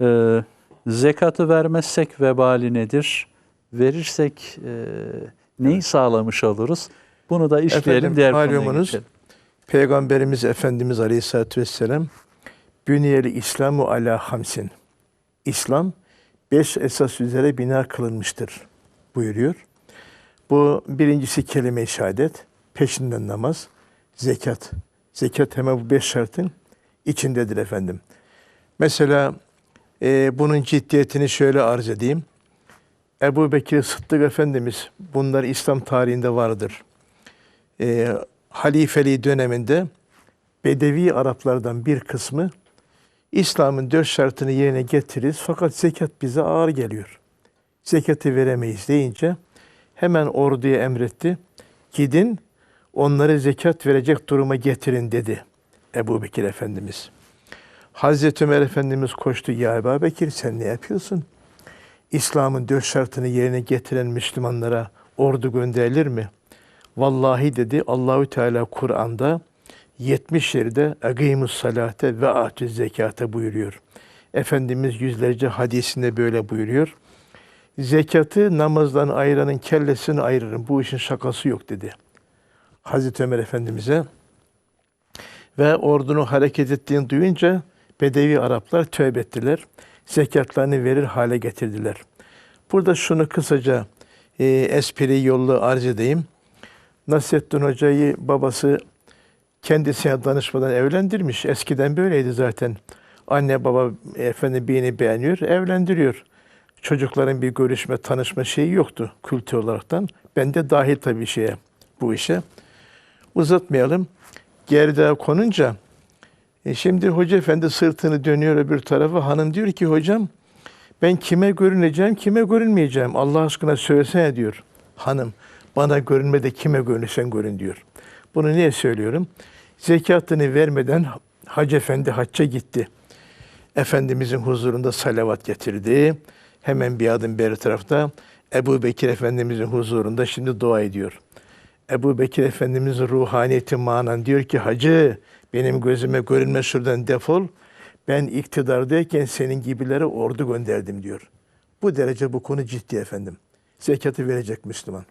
Ee, zekatı vermezsek vebali nedir? Verirsek e, neyi sağlamış oluruz? Bunu da işleyelim. Efendim, diğer konuya geçelim. Peygamberimiz Efendimiz Aleyhisselatü Vesselam Bünyeli İslamu ala hamsin. İslam beş esas üzere bina kılınmıştır buyuruyor. Bu birincisi kelime-i şehadet, peşinden namaz, zekat. Zekat hemen bu beş şartın içindedir efendim. Mesela e, bunun ciddiyetini şöyle arz edeyim. Ebu Bekir Sıddık Efendimiz bunlar İslam tarihinde vardır. E, halifeliği döneminde Bedevi Araplardan bir kısmı İslam'ın dört şartını yerine getiririz fakat zekat bize ağır geliyor. Zekatı veremeyiz deyince hemen orduya emretti. Gidin onları zekat verecek duruma getirin dedi Ebu Bekir Efendimiz. Hazreti Ömer Efendimiz koştu. Ya Ebu Bekir sen ne yapıyorsun? İslam'ın dört şartını yerine getiren Müslümanlara ordu gönderilir mi? Vallahi dedi Allahü Teala Kur'an'da 70 yerde egimus salate ve atü zekate buyuruyor. Efendimiz yüzlerce hadisinde böyle buyuruyor. Zekatı namazdan ayıranın kellesini ayırırım. Bu işin şakası yok dedi. Hazreti Ömer Efendimiz'e ve ordunun hareket ettiğini duyunca Bedevi Araplar tövbe ettiler. Zekatlarını verir hale getirdiler. Burada şunu kısaca e, espri yollu arz edeyim. Nasrettin Hoca'yı babası kendisine danışmadan evlendirmiş. Eskiden böyleydi zaten. Anne baba efendim birini beğeniyor, evlendiriyor. Çocukların bir görüşme, tanışma şeyi yoktu kültür olaraktan. Ben de dahil tabii şeye, bu işe. Uzatmayalım. Gerdağa konunca e şimdi hoca efendi sırtını dönüyor öbür tarafa. Hanım diyor ki hocam ben kime görüneceğim, kime görünmeyeceğim. Allah aşkına söylesene diyor. Hanım bana görünme de kime görünürsen görün diyor. Bunu niye söylüyorum? Zekatını vermeden Hacı Efendi hacca gitti. Efendimizin huzurunda salavat getirdi. Hemen bir adım beri tarafta Ebu Bekir Efendimizin huzurunda şimdi dua ediyor. Ebu Bekir Efendimizin ruhaniyeti manen diyor ki hacı benim gözüme görünme şuradan defol. Ben iktidardayken senin gibilere ordu gönderdim diyor. Bu derece bu konu ciddi efendim. Zekatı verecek Müslüman.